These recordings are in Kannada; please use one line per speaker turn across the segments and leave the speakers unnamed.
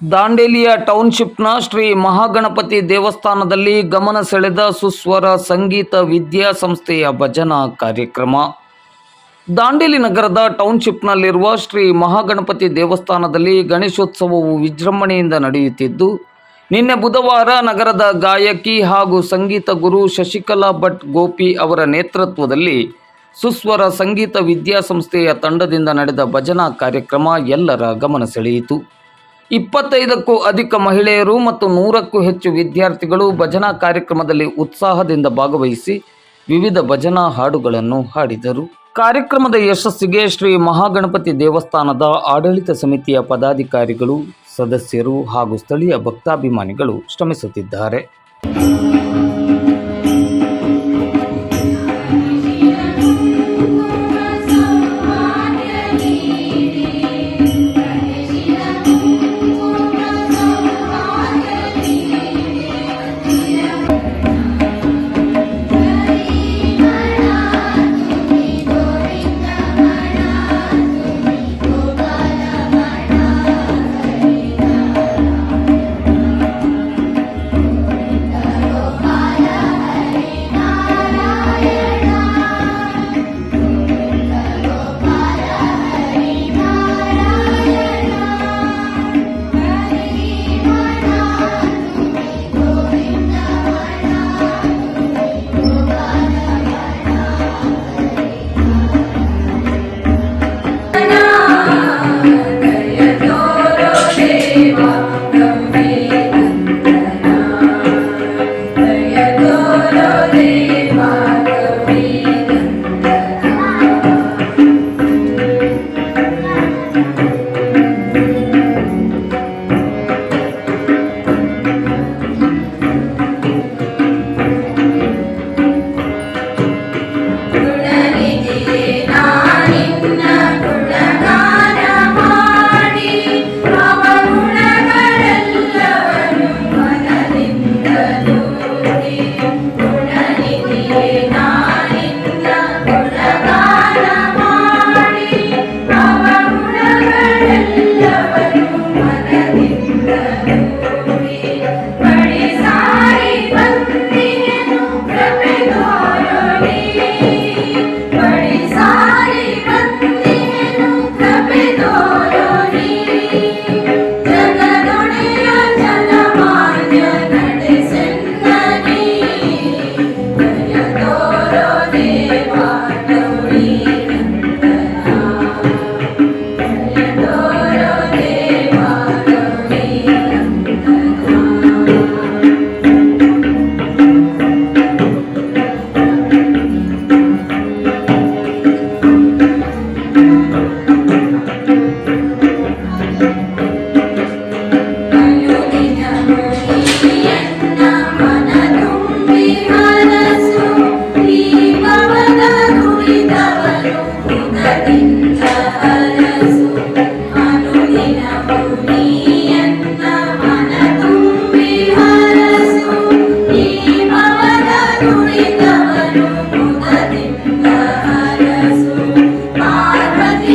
ದಾಂಡೇಲಿಯ ಟೌನ್ಶಿಪ್ನ ಶ್ರೀ ಮಹಾಗಣಪತಿ ದೇವಸ್ಥಾನದಲ್ಲಿ ಗಮನ ಸೆಳೆದ ಸುಸ್ವರ ಸಂಗೀತ ವಿದ್ಯಾಸಂಸ್ಥೆಯ ಭಜನಾ ಕಾರ್ಯಕ್ರಮ. ದಾಂಡೇಲಿ ನಗರದ ಟೌನ್ಶಿಪ್ನಲ್ಲಿರುವ ಶ್ರೀ ಮಹಾಗಣಪತಿ ದೇವಸ್ಥಾನದಲ್ಲಿ ಗಣೇಶೋತ್ಸವವು ವಿಜೃಂಭಣೆಯಿಂದ ನಡೆಯುತ್ತಿದ್ದು, ನಿನ್ನೆ ಬುಧವಾರ ನಗರದ ಗಾಯಕಿ ಹಾಗೂ ಸಂಗೀತ ಗುರು ಶಶಿಕಲಾ ಭಟ್ ಗೋಪಿ ಅವರ ನೇತೃತ್ವದಲ್ಲಿ ಸುಸ್ವರ ಸಂಗೀತ ವಿದ್ಯಾಸಂಸ್ಥೆಯ ತಂಡದಿಂದ ನಡೆದ ಭಜನಾ ಕಾರ್ಯಕ್ರಮ ಎಲ್ಲರ ಗಮನ ಸೆಳೆಯಿತು. ಇಪ್ಪತ್ತೈದಕ್ಕೂ ಅಧಿಕ ಮಹಿಳೆಯರು ಮತ್ತು ನೂರಕ್ಕೂ ಹೆಚ್ಚು ವಿದ್ಯಾರ್ಥಿಗಳು ಭಜನಾ ಕಾರ್ಯಕ್ರಮದಲ್ಲಿ ಉತ್ಸಾಹದಿಂದ ಭಾಗವಹಿಸಿ ವಿವಿಧ ಭಜನಾ ಹಾಡುಗಳನ್ನು ಹಾಡಿದರು. ಕಾರ್ಯಕ್ರಮದ ಯಶಸ್ಸಿಗೆ ಶ್ರೀ ಮಹಾಗಣಪತಿ ದೇವಸ್ಥಾನದ ಆಡಳಿತ ಸಮಿತಿಯ ಪದಾಧಿಕಾರಿಗಳು, ಸದಸ್ಯರು ಹಾಗೂ ಸ್ಥಳೀಯ ಭಕ್ತಾಭಿಮಾನಿಗಳು ಶ್ರಮಿಸುತ್ತಿದ್ದಾರೆ.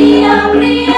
Maria, Maria.